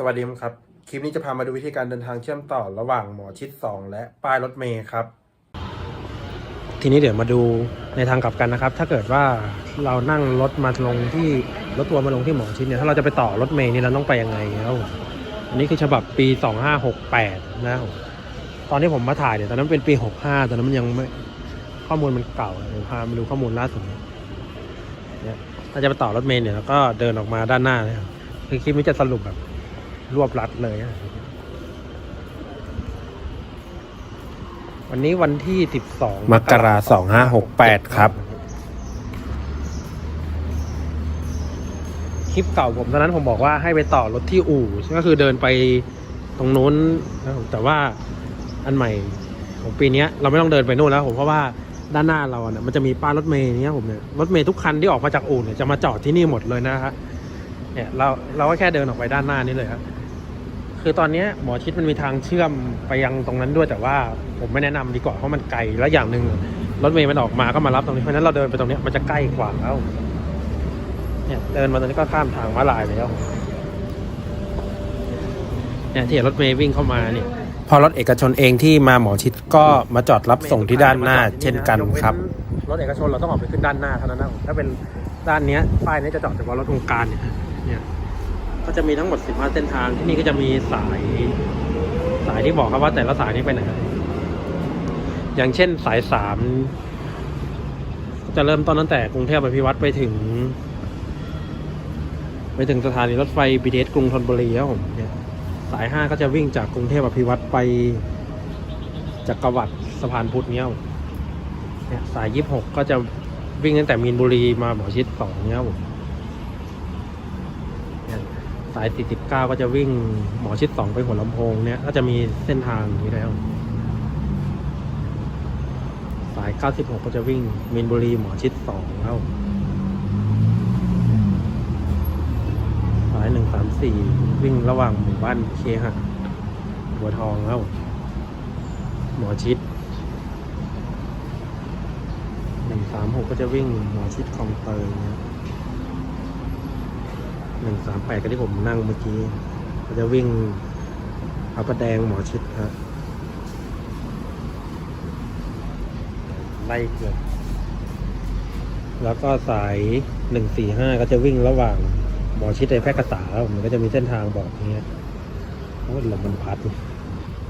สวัสดีครับ คลิปนี้จะพามาดูวิธีการเดินทางเชื่อมต่อระหว่างหมอชิด 2 และป้ายรถเมย์ครับ ทีนี้เดี๋ยวมาดูในทางกลับกันนะครับ ถ้าเกิดว่าเรานั่งรถมาลงที่รถทัวมาลงที่หมอชิดเนี่ยถ้าเราจะไปต่อรถเมย์นี่เราต้องไปยังไงแล้วอันนี้คือฉบับปี 2568 นะตอนที่ผมมาถ่ายเนี่ยตอนนั้นเป็นปี 65 ตอนนั้นมันยังไม่ข้อมูลมันเก่าเดี๋ยวพามาดูข้อมูลล่าสุดเนี่ยถ้าจะไปต่อรถเมล์เนี่ยเราก็เดินออกมาด้านหน้าเลยครับคือคลิปนี้จะสรุปแบบ รวบรัดเลยอะวันนี้วันที่12มกราสองห้าหกแปดครับ คลิปเก่าผมตอนนั้นผมบอกว่าให้ไปต่อรถที่อู่ก็คือเดินไปตรงนู้นนะครับผมแต่ว่าอันใหม่ของปีเนี้ยเราไม่ต้องเดินไปนู่นแล้ว ผมเพราะว่าด้านหน้าเราเนี่ยมันจะมีป้ายรถเมย์เนี้ยผมเนี่ยรถเมย์ทุกคันที่ออกมาจากอู่เนี่ยจะมาจอดที่นี่หมดเลยนะฮะเนี่ยเราเราก็แค่เดินออกไปด้านหน้านี่เลยครับ คือตอนเนี้ยหมอชิดมันมีทางเชื่อมไปยังตรงนั้นด้วย แต่ว่าผมไม่แนะนำดีกว่าเพราะมันไกลและอย่างหนึ่งรถเมย์มันออกมาก็มารับตรงนี้เพราะฉะนั้นเราเดินไปตรงเนี้ยมันจะใกล้กว่าแล้วเนี่ยเดินมาตรงนี้ก็ข้ามทางม้าลายไปแล้วเนี่ยที่เห็นรถเมย์วิ่งเข้ามาเนี่ย พอรถเอกชนเองที่มาหมอชิดก็มาจอดรับส่งที่ด้านหน้า เช่นกันครับรถเอกชนเราต้องออกไปขึ้นด้านหน้าเท่านั้นนะถ้าเป็นด้านเนี้ยป้ายนี้จะจอดเฉพาะรถองค์การเนี่ยเนี่ย ก็จะมีทั้งหมด 15 เส้นทางที่นี่ก็จะมีสายสายที่บอกครับว่าแต่ละสายนี้ไปไหนอย่างเช่นสายสามจะเริ่มต้นตั้งแต่กรุงเทพอภิวัตรไปถึง ไปถึงสถานีรถไฟบีเดสกรุงธนบุรีครับผมเนี่ยสายห้าก็จะวิ่งจากกรุงเทพอภิวัตรไปจากกรวัดสะพานพุทธเนี่ยเนี่ยสายยี่สิบหกก็จะวิ่งตั้งแต่มีนบุรีมาหมอชิดสองเนี้ยครับผมเนี่ยายสี่สิบเก้าก็จะวิ่งหมอชิดสองไปหัวลำโพงเนี่ย ก็จะมีเส้นทางอย่างนี้แล้ว สาย 96 ก็จะวิ่งมีนบุรีหมอชิด 2 แล้ว สาย 134 วิ่งระหว่างหมู่บ้านเคหะบัวทองแล้ว หมอชิด 136 ก็จะวิ่งหมอชิดคลองเตยนะ138ก็ที่ผมนั่งเมื่อกี้ก็จะวิ่งพระประแดงหมอชิดครับไล่เกือบแล้วก็สายหนึ่งสี่ห้าก็จะวิ่งระหว่างหมอชิดในแพร่กษาแล้วมันก็จะมีเส้นทางบอกเงี้ยโอ้ลมมันพัด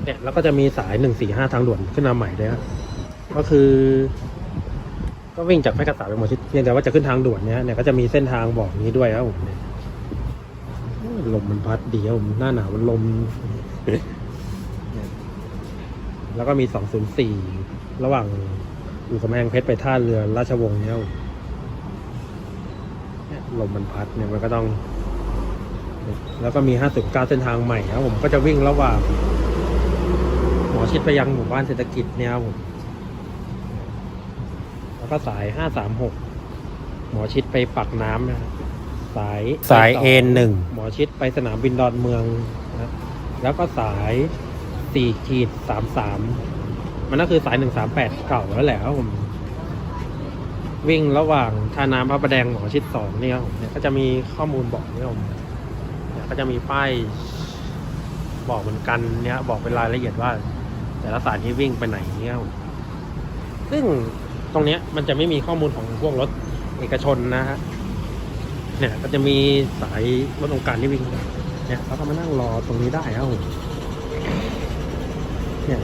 เนี่ยแล้วก็จะมีสายหนึ่งสี่ห้าทางด่วนขึ้นมาใหม่ด้วยก็คือ ก็วิ่งจากแพร่กษาไปหมอชิดเพียงแต่ว่าจะขึ้นทางด่วนเนี้ยเนี่ยก็จะมีเส้นทางบอกนี้ด้วยครับผมเนี่ย ลมมันพัดเดีครับผมหน้าหนาวมันลม แล้วก็มีสองศูนย์สี่ระหว่างอู่กำแพงเพชรไปท่าเรือราชวงศ์เนี่ยเนี่ยลมมันพัดเนี่ยมันก็ต้อง แล้วก็มี 59 เส้นทางใหม่ครับผมก็จะวิ่งระหว่างหมอชิดไปยังหมู่บ้านเศรษฐกิจเนี่ยครับผมแล้วก็สาย 536 หมอชิดไปปักน้ำนะครับ สายสายต่ A1 หมอชิดไปสนามบินดอนเมืองนะครับแล้วก็สาย4ขีด33มันก็คือสาย138เก่าแล้วแหละครับผม วิ่งระหว่างท่าน้ำพระประแดงหมอชิดสองเนี่ยครับผมเนี่ยก็จะมีข้อมูลบอกเนี่ยครับผมเนี่ยก็จะมีป้ายบอกเหมือนกันเนี่ยบอกเป็นรายละเอียดว่า แต่ละสายที่วิ่งไปไหนเนี่ยครับผมซึ่งตรงเนี้ยมันจะไม่มีข้อมูลของพวกรถเอกชนนะฮะ เนี่ยก็จะมีสายรถองค์การที่วิ่งเนี่ยเราก็มานั่งรอตรงนี้ได้ครับผมเนี่ย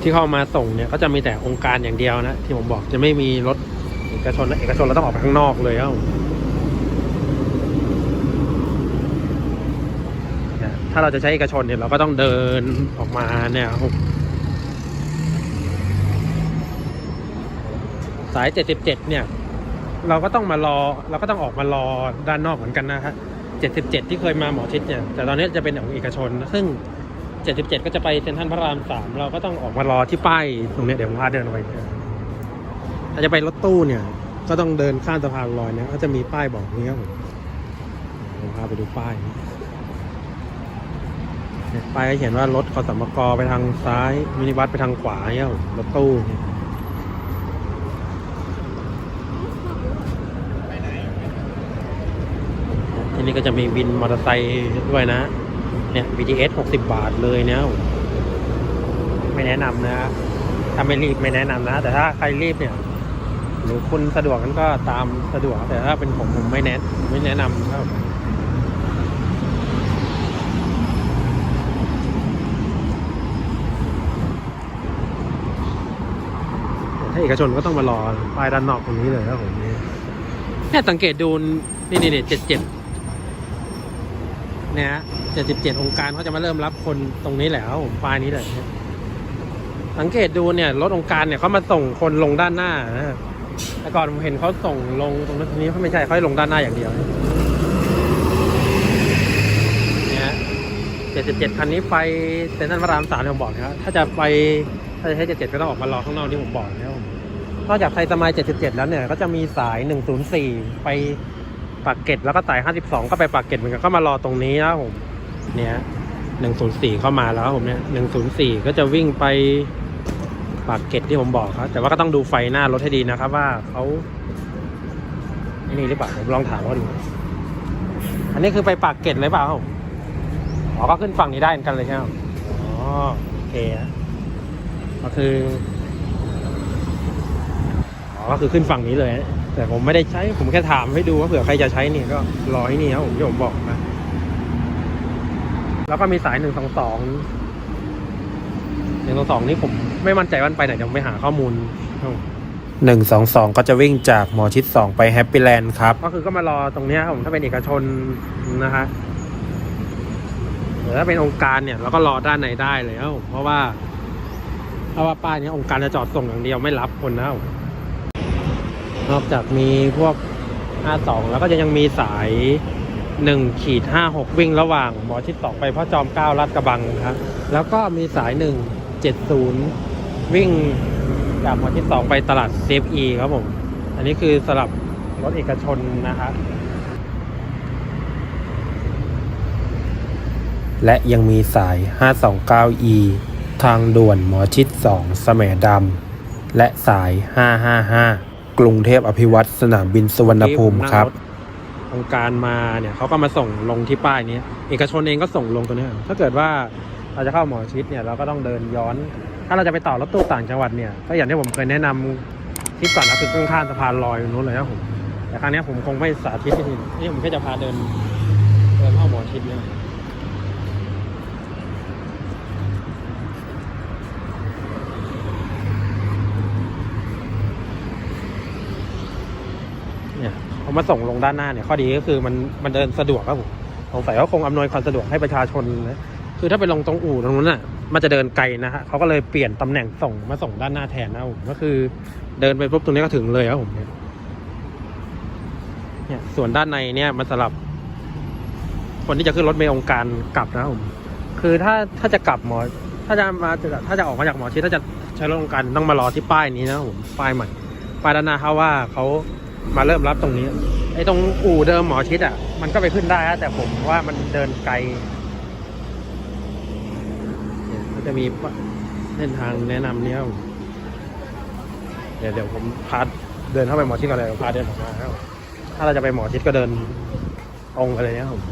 ที่เข้ามาส่งเนี่ยก็จะมีแต่องค์การอย่างเดียวนะที่ผมบอกจะไม่มีรถเอกชนนะเอกชนเราต้องออกไปข้างนอกเลยครับผมเนี่ยถ้าเราจะใช้เอกชนเนี่ยเราก็ต้องเดินออกมาเนี่ยครับผมสาย 77 เนี่ย เราก็ต้องมารอเราก็ต้องออกมารอด้านนอกเหมือนกันนะฮะ77 ที่เคยมาหมอชิดเนี่ยแต่ตอนนี้จะเป็นของเอกชน ซึ่ง 77 ก็จะไปเซ็นทรัลพระรามสามเราก็ต้องออกมารอที่ป้ายตรงเนี้ยเดี๋ยวผมพาเดินไปถ้าจะไปรถตู้เนี่ย ก็ต้องเดินข้ามสะพานลอยเนี่ยก็จะมีป้ายบอกนี้ครับผมผมพาไปดูป้ายป้ายเขียนว่ารถขอสมกไปทางซ้ายมินิบัสไปทางขวาเนี่ยครับผมรถตู้เนี่ยท นี่ก็จะมีวินมอเตอร์ไซค์ด้วยนะ เนี่ย BTS 60 บาทเลยเนี่ยไม่แนะนำนะถ้าไม่รีบไม่แนะนำนะ แต่ถ้าใครรีบเนี่ย หรือคุณสะดวกนั้นก็ตามสะดวก แต่ถ้าเป็นผมผมไม่แนะไม่แนะนำครับถ้าเอกชนก็ต้องมารอป้ายด้านนอกตรงนี้เลยครับผมนี่เนี่ยสังเกตดูนี่นี่นี่เจ็ดเจ็ด เนี่ยเจ็ดสิบเจ็ดองค์การเขาจะมาเริ่มรับคนตรงนี้และครับผมป้ายนี้เลยสังเกตดูเนี่ยรถองค์การเนี่ยเขามาส่งคนลงด้านหน้านะแต่ก่อนผมเห็นเขาส่งลงตรงนี้เขาไม่ใช่เขาลงด้านหน้าอย่างเดียวเนี่ยเจ็ดสิบเจ็ดคันนี้ไปเซ็นทรัลพระรามสามที่ผมบอกนะครับถ้าจะไปถ้าจะใช้77ก็ต้องออกมารอข้างนอกที่ผมบอกนะครับนอกจากไทยสมาย77แล้วเนี่ยก็จะมีสาย104ไป ปากเกร็ดแล้วก็สาย 52 ก็ไปปากเกร็ดเหมือนกันก็มารอตรงนี้นะผม เนี่ย104 เข้ามาแล้วผมเนี่ย104 ก็จะวิ่งไปปากเกร็ดที่ผมบอกครับ แต่ว่าก็ต้องดูไฟหน้ารถให้ดีนะครับ ว่าเขาไอ้นี่หรือเปล่าผมลองถามเขาดู อันนี้คือไปปากเกร็ดเลยเปล่าครับผมอ๋อก็ขึ้นฝั่งนี้ได้เหมือนกันเลยใช่ไหมครับอ๋อโอเคอะก็คือ อ๋อก็คือขึ้นฝั่งนี้เลย แต่ผมไม่ได้ใช้ ผมแค่ถามให้ดูว่าเผื่อใครจะใช้นี่ก็รอให้นี่ครับผมที่ผมบอกนะ แล้วก็มีสายหนึ่งสองสองหนึ่งสองสองนี่ผมไม่มั่นใจว่ามันไปไหนเดี๋ยวผมไปหาข้อมูลครับผม122ก็จะวิ่งจากหมอชิด2ไปแฮปปี้แลนด์ครับ ก็คือก็มารอตรงเนี้ยครับผมถ้าเป็นเอกชนนะฮะหรือถ้าเป็นองค์การเนี่ยเราก็รอด้านในได้เลยครับผมเพราะว่าเพราะว่าป้ายเนี้ยองค์การจะจอดส่งอย่างเดียวไม่รับคนนะครับผม นอกจากมีพวก 52 แล้วก็จะยังมีสาย1ขีด56 วิ่งระหว่างหมอชิด2ไปพ่อจอม9ลาดกระบังครับ แล้วก็มีสาย 1 70 วิ่งจากหมอชิด2ไปตลาดเซฟอีครับผม อันนี้คือสำหรับรถเอกชนนะครับและยังมีสาย 529E ทางด่วนหมอชิด 2สแหมดำ และสาย 555 กรุงเทพอภิวัตสนามบินสุวรรณภูมิครับองค์การมาเนี่ยเขาก็มาส่งลงที่ป้ายนี้ เอกชนเองก็ส่งลงตัวเนี้ยถ้าเกิดว่าเราจะเข้าหมอชิดเนี่ยเราก็ต้องเดินย้อน ถ้าเราจะไปต่อรถตู้ต่างจังหวัดเนี่ยก็อย่างที่ผมเคยแนะนำคลิปก่อนนะคือข้างสะพานลอยตรงนู้นเลยครับผมแต่ครั้งนี้ผมคงไม่สาธิตที่นี่นี่ผมแค่จะพาเดินเดินเข้าหมอชิดเนี่ย เนี่ยเขามาส่งลงด้านหน้าเนี่ยข้อดีก็คือมันมันเดินสะดวกครับผมสงสัยว่าคงอำนวยความสะดวกให้ประชาชนนะคือถ้าไปลงตรงอู่ตรงนู้นน่ะมันจะเดินไกลนะฮะเขาก็เลยเปลี่ยนตำแหน่งส่งมาส่งด้านหน้าแทนนะผมก็คือเดินไปปุ๊บตรงนี้ก็ถึงเลยครับผมเนี่ยเนี่ยส่วนด้านในเนี่ยมันสำหรับ คนที่จะขึ้นรถเมล์องค์การกลับนะผมคือถ้าถ้าจะกลับหมอ ถ้าจะมาถ้าจะออกมาจากหมอชิดถ้าจะใช้รถองค์การต้องมารอที่ป้ายนี้นะผมป้ายใหม่ป้ายด้านหน้าเขาว่าเขา มาเริ่มรับตรงนี้ ไอ้ตรงอู่เดิมหมอชิดอะ มันก็ไปขึ้นได้นะแต่ผมว่ามันเดินไกลเนี่ยจะมีเส้นทางแนะนำเนี้ยเดี๋ยวเดี๋ยวผมพาเดินเข้าไปหมอชิดก่อนเลยพาเดินออกมาแล้วถ้าเราจะไปหมอชิดก็เดินตรงไปเลยนะครับผม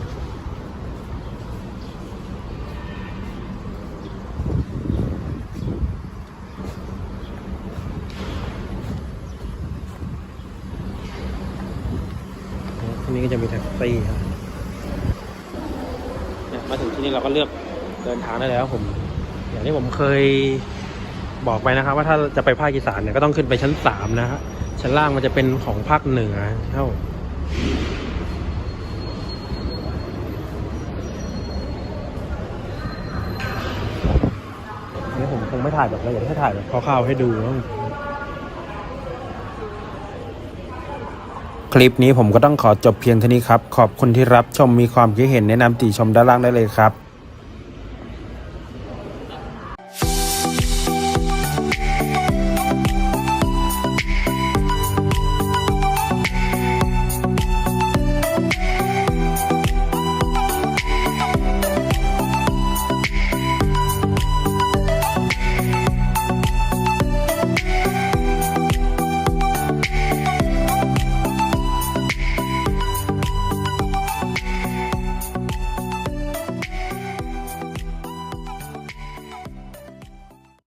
ที่ นี่ก็จะมีแท็กซี่ครับเนี่ยมาถึงที่นี่เราก็เลือกเดินทางได้แล้วผม อย่างที่ผมเคยบอกไปนะครับ ว่าถ้าจะไปภาคอีสานเนี่ยก็ต้องขึ้นไปชั้นสามนะฮะชั้นล่างมันจะเป็นของภาคเหนือเท่าอันนี้ผมคงไม่ถ่ายแบบละเอียดให้ถ่ายแบบคร่าวๆให้ดูนะ คลิปนี้ผมก็ต้องขอจบเพียงเท่านี้ครับ ขอบคุณที่รับชมมีความคิดเห็นแนะนำติชมด้านล่างได้เลยครับ